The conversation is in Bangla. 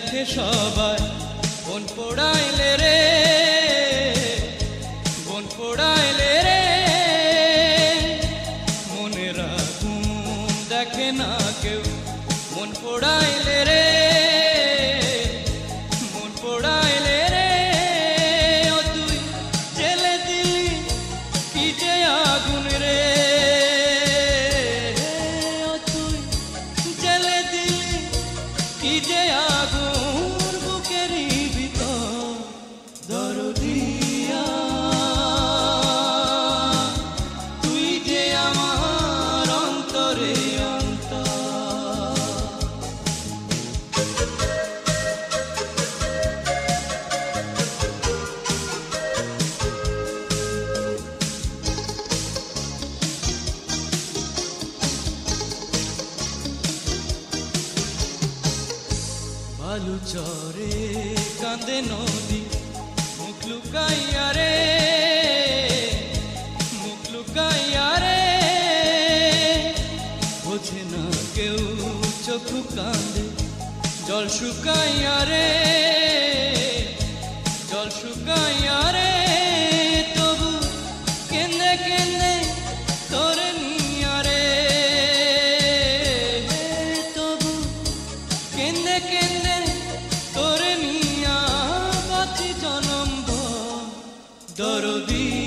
দেখে সবাই। বোন পোড়াইলে রে, বোন পোড়াইলে রে। মনে রাখুন, দেখে না কেউ। মন পোড়াইলে বালু চরে কাঁদে নদী, মুখ লুকাইয়া রে, মুখ লুকাইয়া রে। বোঝে না কেউ চোখ কাঁদে জল শুকাইয়া রে, জল শুকাইয়া রে। দরদিয়া